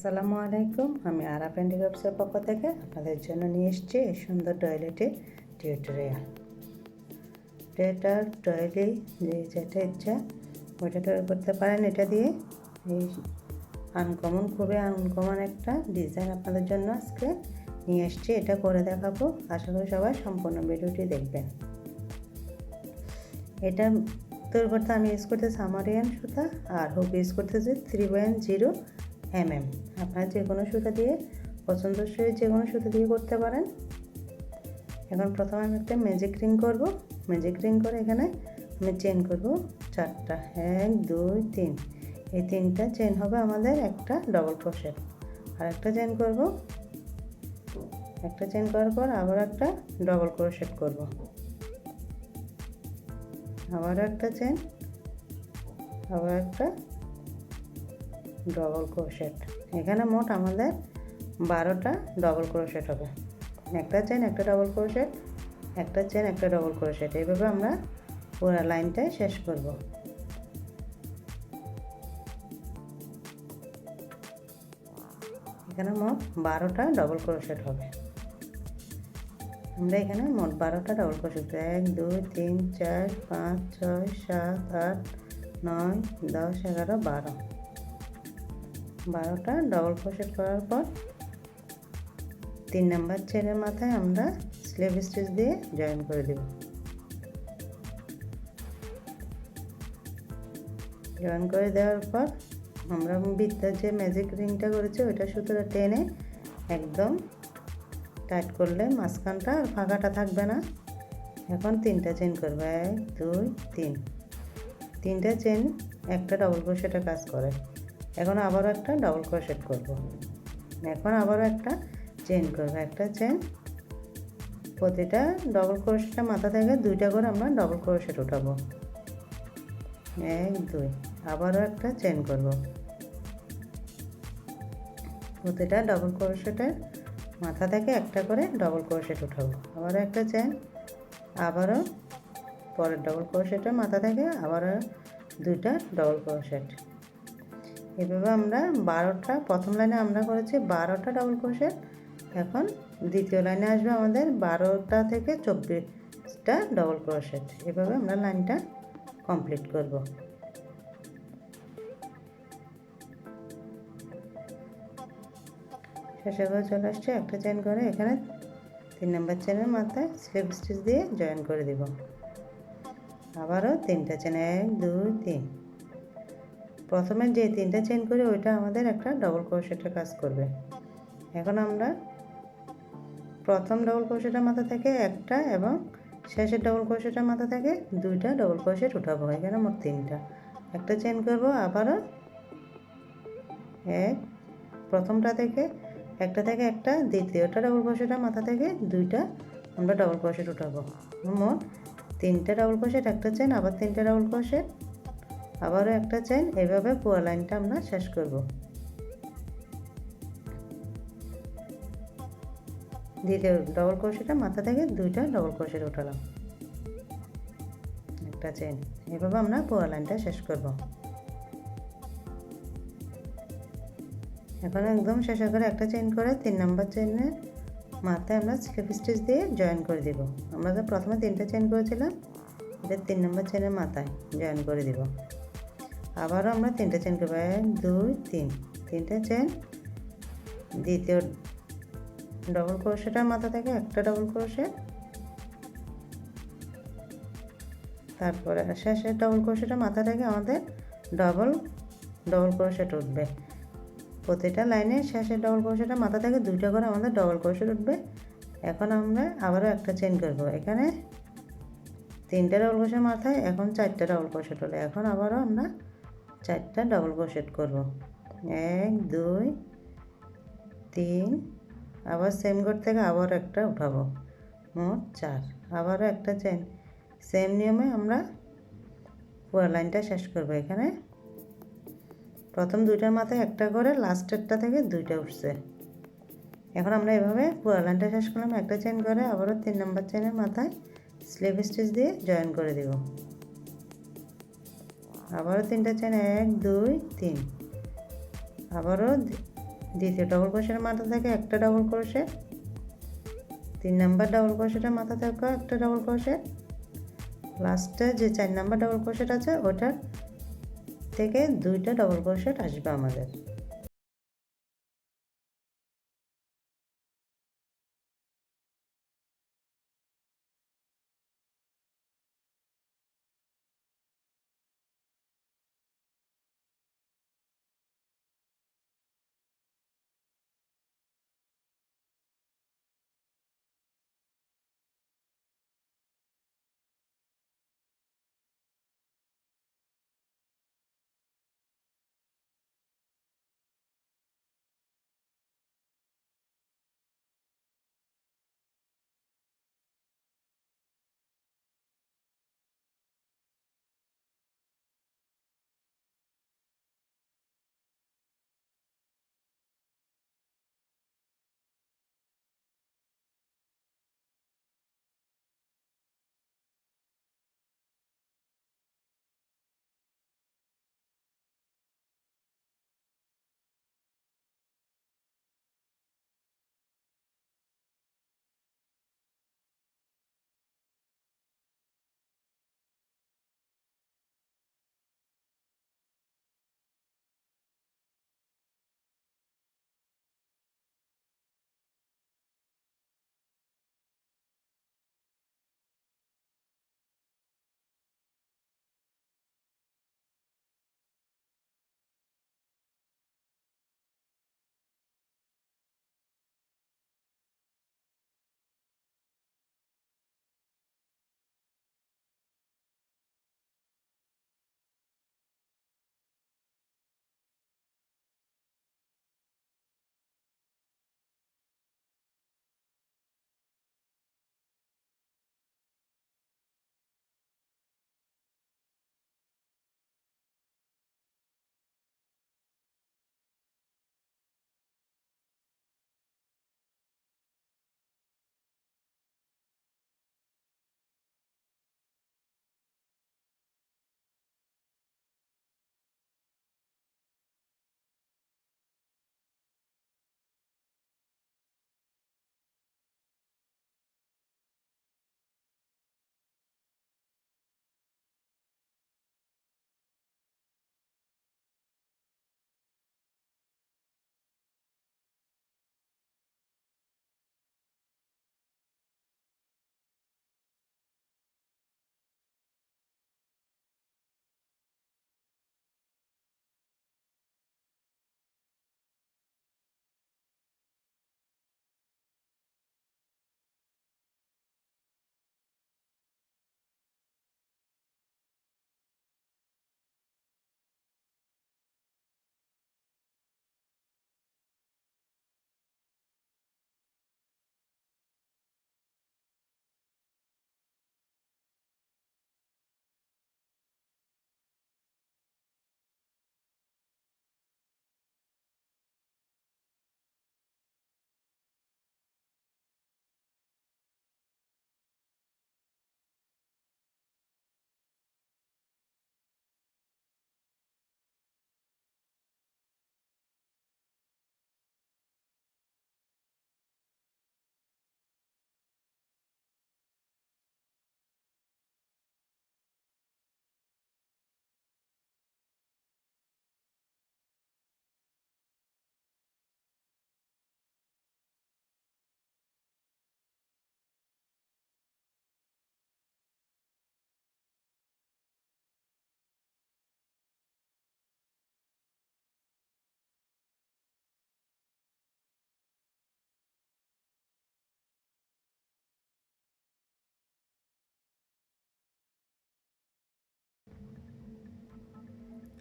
আসসালামু আলাইকুম। আমি আরা প্যান্ডিগপসের পক্ষ থেকে আপনাদের জন্য নিয়ে এসেছি এই সুন্দর টয়লেটে টিউটোরিয়াল। এটা টয়লে যে যেটা ইচ্ছা, ওইটা তৈরি করতে পারেন এটা দিয়ে। এই আনকমন, খুবই আনকমন একটা ডিজাইন আপনাদের জন্য আজকে নিয়ে এসেছি, এটা করে দেখাবো। আশা করি সবাই সম্পূর্ণ ভিডিওটি দেখবেন। এটা তৈরি করতে আমি ইউজ করতেছি আমারিয়ান সুতা আর হুক ইউজ করতেছি three point zero M M আপনারা যে কোনো সুতা দিয়ে, পছন্দসই যে কোনো সুতা দিয়ে করতে পারেন। এখন প্রথমে আমি একটা ম্যাজিক রিং করব। ম্যাজিক রিং করে এখানে আমি চেন করব চারটা, এক, দুই, তিন। এই তিনটা চেন হবে আমাদের একটা ডবল ক্রোশেট আর একটা চেন করব। একটা চেন করার পর আবার একটা ডবল ক্রোশেট করব। আবার একটা চেন আবার একটা ডবল ক্রোশেট এখানে মোট আমাদের বারোটা ডবল ক্রোশেট হবে। একটা চেন একটা ডবল ক্রোশেট একটা চেন একটা ডবল ক্রোশেট এইভাবে আমরা পুরো লাইনটাই শেষ করব। এখানে মোট বারোটা ডবল ক্রোশেট হবে। আমরা এখানে মোট বারোটা ডবল ক্রোশেট এক, দুই, তিন, চার, পাঁচ, ছয়, সাত, আট, নয়, দশ, এগারো, বারো। বারোটা ডবল ক্রোশেট করার পর তিন নাম্বার চেনের মাথায় আমরা স্লিপ স্টিচ দিয়ে জয়েন করে দেব। জয়েন করে দেওয়ার পর আমরা বিদ্যার যে ম্যাজিক রিংটা করেছি, ওইটা সুতোটা টেনে একদম টাইট করলে মাঝখানটা আর ফাঁকাটা থাকবে না। এখন তিনটা চেন করবে, এক, দুই, তিন। তিনটা চেন একটা ডবল ক্রোশেটে কাজ করে। এখন আবারও একটা ডবল ক্রোশেট করব। এখন আবারও একটা চেন করব। একটা চেন প্রতিটা ডবল ক্রোশেটের মাথা থেকে দুইটা করে আমরা ডবল ক্রোশেট উঠাবো। এক, দুই, আবারও একটা চেন করব। প্রতিটা ডবল ক্রোশেটের মাথা থেকে একটা করে ডবল ক্রোশেট উঠাবো। আবারও একটা চেন আবারও পরের ডবল ক্রোশেটের মাথা থেকে আবারও দুইটা ডবল ক্রোশেট এভাবে আমরা বারোটা, প্রথম লাইনে আমরা করেছি বারোটা ডবল ক্রোশেট এখন দ্বিতীয় লাইনে আসবে আমাদের বারোটা থেকে চব্বিশটা ডবল ক্রোশেট এভাবে আমরা লাইনটা কমপ্লিট করব। শেষে করে চলে আসছে একটা চেন করে, এখানে তিন নম্বর চেনের মাথায় স্লিপ স্টিচ দিয়ে জয়েন করে দিব। আবারও তিনটা চেন এক, দুই, তিন। প্রথমে যে তিনটা চেন করি, ওইটা আমাদের একটা ডবল ক্রোশেটের কাজ করবে। এখন আমরা প্রথম ডবল ক্রোশেটের মাথা থেকে একটা এবং শেষের ডবল ক্রোশেটের মাথা থেকে দুইটা ডবল ক্রোশেট উঠাবো। এখানে মোট তিনটা। একটা চেন করব আবারও এক, প্রথমটা থেকে একটা থেকে একটা, দ্বিতীয়টা ডবল ক্রোশেটের মাথা থেকে দুইটা আমরা ডবল ক্রোশেট উঠাবো। মোট তিনটে ডবল ক্রোশেট একটা চেন আবার তিনটে ডবল ক্রোশেট আবারও একটা চেন এভাবে পুরো লাইনটা আমরা শেষ করব। দ্বিতীয় ডবল ক্রোশেটা মাথা থেকে দুইটা ডবল ক্রোশেট উঠালাম। একটা চেন এভাবে আমরা পুরো লাইনটা শেষ করব। এখন একদম শেষ করে একটা চেন করে তিন নাম্বার চেনের মাথায় আমরা স্লিপ স্টিচ দিয়ে জয়েন করে দিব। আমরা তো প্রথমে তিনটা চেন করেছিলাম, এটা তিন নম্বর চেনের মাথায় জয়েন করে দিব। আবারও আমরা তিনটা চেন করব। এক, দুই, তিন। তিনটা চেন। দ্বিতীয় ডবল ক্রোশেটার মাথা থেকে একটা ডবল ক্রোশেট তারপরে শেষের ডবল ক্রোশেটার মাথা থেকে আমাদের ডবল ডবল ক্রোশেট উঠবে। প্রতিটা লাইনে শেষের ডবল ক্রোশেটার মাথা থেকে দুইটা করে আমাদের ডবল ক্রোশেট উঠবে। এখন আমরা আবারও একটা চেন করব। এখানে তিনটা ডবল ক্রোশের মাথায়, এখন চারটা ডবল ক্রোশেট হলো এখন আবারও আমরা চারটা ডবল ক্রোশেট করব। এক, দুই, তিন, আবার সেম ঘর থেকে আবার একটা উঠাবো। মোট চার, আবারও একটা চেন সেম নিয়মে আমরা পুরো লাইনটা শেষ করব এখানে। প্রথম দুইটার মাথায় একটা করে লাস্টেরটা থেকে দুইটা উঠছে। এখন আমরা এভাবে পুরো লাইনটা শেষ করলাম। একটা চেন করে আবারও তিন নম্বর চেনের মাথায় স্লিপ স্টিচ দিয়ে জয়েন করে দেব। আবারও তিনটা চেন এক, দুই, তিন। আবারও দ্বিতীয় ডবল ক্রোশের মাথা থাকে একটা ডবল ক্রোশে তিন নাম্বার ডবল ক্রোশেটা মাথা থেকে একটা ডবল ক্রোশে লাস্টে যে চার নাম্বার ডবল ক্রোশেট আছে, ওটার থেকে দুইটা ডবল ক্রোশেট আসবে আমাদের।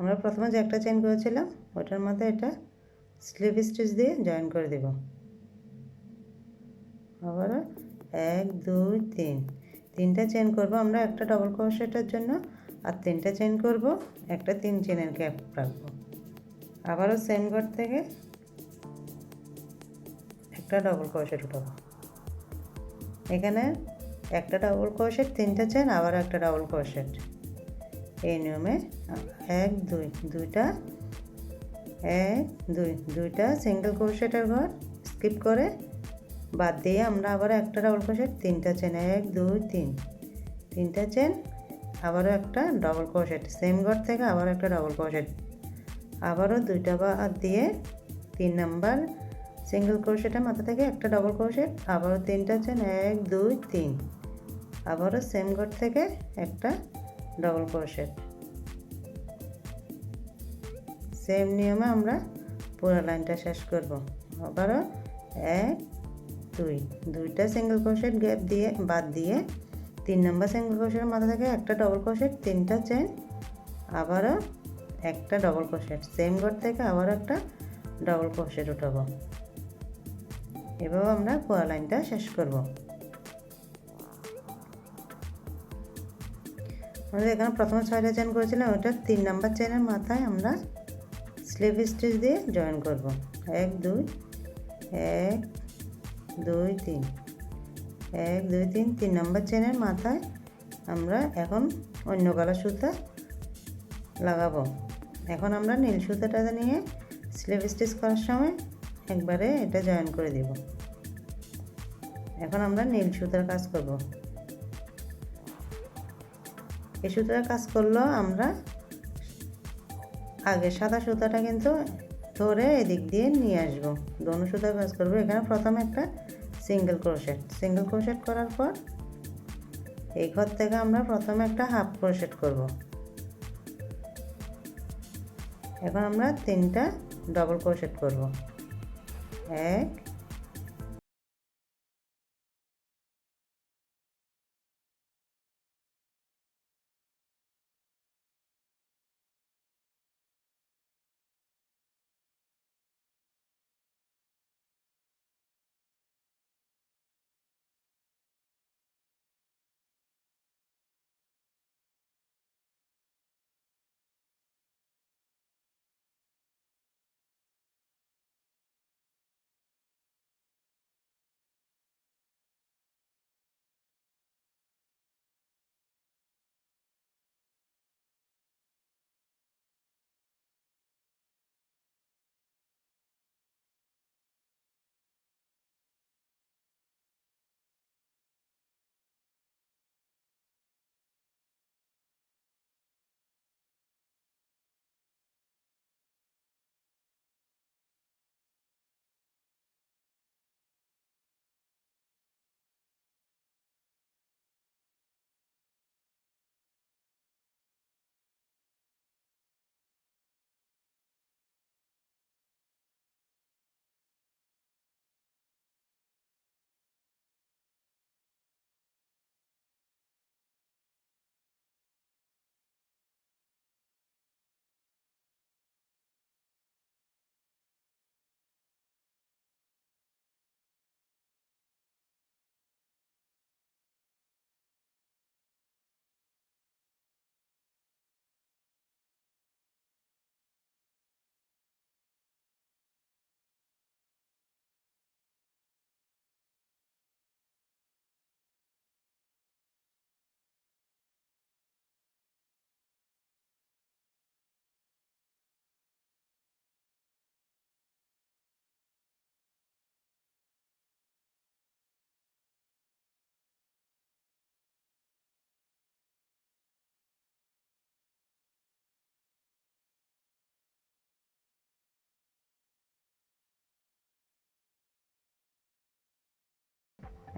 আমরা প্রথমে যে একটা চেন করেছিলাম, ওটার মধ্যে এটা স্লিপ স্টিচ দিয়ে জয়েন করে দেব। আবার এক, দুই, তিন। তিনটা চেন করব আমরা, একটা ডবল ক্রোশেটের জন্য, আর তিনটা চেন করব, একটা তিন চেনের গ্যাপ রাখব। আবারও সেম ঘর থেকে একটা ডবল ক্রোশেট উঠাবো। এখানে একটা ডবল ক্রোশেট তিনটা চেন আবার একটা ডবল ক্রোশেট এই নিয়মে এক, দুই, দুইটা, এক, দুই, দুইটা সিঙ্গেল ক্রোশেটের ঘর স্কিপ করে বাদ দিয়ে আমরা আবার একটা ডাবল ক্রোশেট তিনটা চেন এক, দুই, তিন, তিনটা চেন আবারও একটা ডবল ক্রোশেট সেম ঘর থেকে আবার একটা ডবল ক্রোশেট আবারও দুইটা বাদ দিয়ে তিন নাম্বার সিঙ্গেল ক্রোশেটের মাথা থেকে একটা ডবল ক্রোশেট আবারও তিনটা চেন এক, দুই, তিন, আবারও সেম ঘর থেকে একটা ডবল ক্রোশেট সেম নিয়মে আমরা পুরো লাইনটা শেষ করব। আবারও এক, দুই। দুইটা সিঙ্গেল ক্রোশেট গ্যাপ দিয়ে, বাদ দিয়ে তিন নম্বর সিঙ্গেল ক্রোশের মাথা থেকে একটা ডবল ক্রোশেট তিনটা চেন আবারও একটা ডবল ক্রোশেট সেম ঘর থেকে আবার একটা ডবল ক্রোশেট উঠাবো। এভাবে আমরা পুরো লাইনটা শেষ করব। আমাদের এখানে প্রথমে ছয়টা চেন করেছিলাম, ওটা তিন নাম্বার চেনের মাথায় আমরা স্লিপ স্টিচ দিয়ে জয়েন করব। এক, দুই এক, দুই, তিন। এক, দুই, তিন তিন নম্বর চেনের মাথায় আমরা এখন অন্য কালার সুতা লাগাবো। এখন আমরা নীল সুতাটা নিয়ে স্লিপ স্টিচ করার সময় একবারে এটা জয়েন করে দেব। এখন আমরা নীল সুতার কাজ করব। এই সুতার কাজ করলেও আমরা আগে সাদা সুতাটা কিন্তু ধরে এদিক দিয়ে নিয়ে আসব। দোনো সুতা কাজ করব। এখানে প্রথমে একটা সিঙ্গেল ক্রোশেট সিঙ্গেল ক্রোশেট করার পর এই ঘর থেকে আমরা প্রথমে একটা হাফ ক্রোশেট করব। এখন আমরা তিনটা ডবল ক্রোশেট করব। এক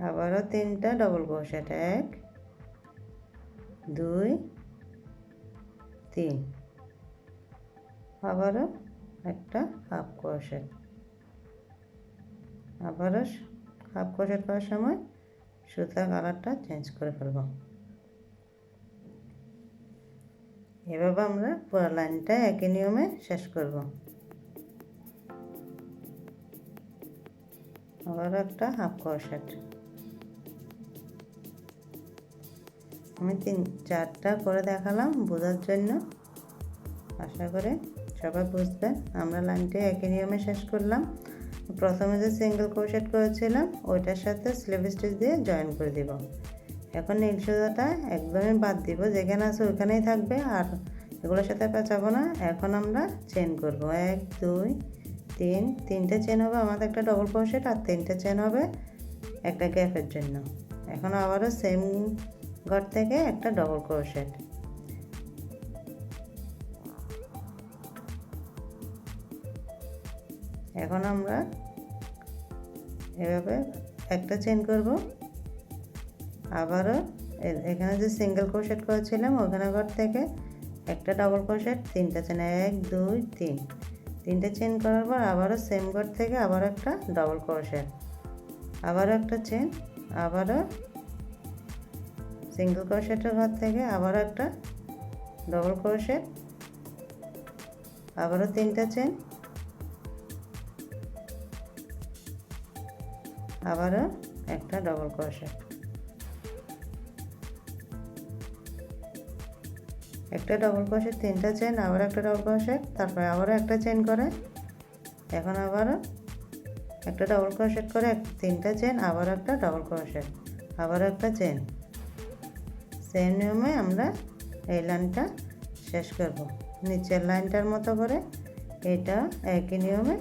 আবারও তিনটা ডবল ক্রোশেট এক, দুই, তিন। আবারও একটা হাফ ক্রোশেট আবারও হাফ ক্রোশেট করার সময় সুতা কালারটা চেঞ্জ করে ফেলব। এভাবে আমরা পুরো লাইনটা একই নিয়মে শেষ করব। আবার একটা হাফ ক্রোশেট আমি তিন চারটা করে দেখালাম বোঝার জন্য। আশা করে সবাই বুঝবেন আমরা লাইনটি একই নিয়মে শেষ করলাম। প্রথমে যে সিঙ্গেল ক্রোশেট করেছিলাম, ওইটার সাথে স্লিভ স্টিচ দিয়ে জয়েন করে দিব। এখন নীল একদমই বাদ দিব। যেখানে আছে ওইখানেই থাকবে। আর এগুলোর সাথে পেঁচাবো না। এখন আমরা চেন করব। এক, দুই, তিন। তিনটে চেন হবে আমাদের একটা ডবল ক্রোশেট আর তিনটে চেন হবে একটা গ্যাপের জন্য। এখন আবারও সেম ঘর থেকে একটা ডবল ক্রোশেট এখন আমরা এভাবে একটা চেন করব। আবারও এখানে যে সিঙ্গেল ক্রোশেট করেছিলাম, ওখানে ঘর থেকে একটা ডবল ক্রোশেট তিনটা চেন এক, দুই, তিন। তিনটে চেন করার পর আবারও সেম ঘর থেকে আবার একটা ডবল ক্রোশেট আবারও একটা চেন আবারও সিঙ্গেল ক্রোশেটের ঘর থেকে আবারও একটা ডবল ক্রোশেট আবারও তিনটা চেন আবারও একটা ডবল ক্রোশেট একটা ডবল ক্রোশেট তিনটা চেন আবার একটা ডবল ক্রোশেট তারপরে আবারও একটা চেন করে, এখন আবারও একটা ডবল ক্রোশেট করে, তিনটা চেন আবার একটা ডবল ক্রোশেট আবারও একটা চেন সেম নিয়মে আমরা এই লাইনটা শেষ করব। নিচের লাইনটার মতো করে এটা একই নিয়মে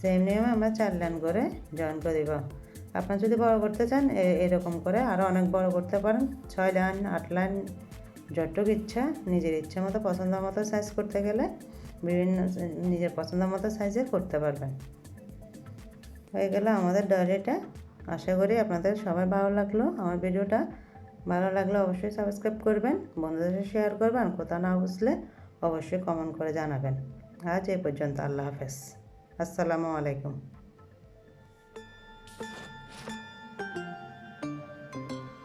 সেম নিয়মে আমরা চার লাইন করে জয়েন করে দিব। আপনার যদি বড় করতে চান এরকম করে আরও অনেক বড় করতে পারেন। ছয় লাইন, আট লাইন, যতটুকু ইচ্ছা, নিজের ইচ্ছা মতো, পছন্দ মতো সাইজ করতে গেলে বিভিন্ন নিজের পছন্দ মতো সাইজে করতে পারবেন। হয়ে গেল আমাদের ডায়েরিটা আশা করি আপনাদের সবাই ভালো লাগল। আমার ভিডিওটা ভালো লাগলে অবশ্যই সাবস্ক্রাইব করবেন, বন্ধুদের সাথে শেয়ার করবেন, কোথাও না বুঝলে অবশ্যই কমেন্ট করে জানাবেন। আজ এই পর্যন্ত, আল্লাহ হাফেজ। আসসালামু আলাইকুম।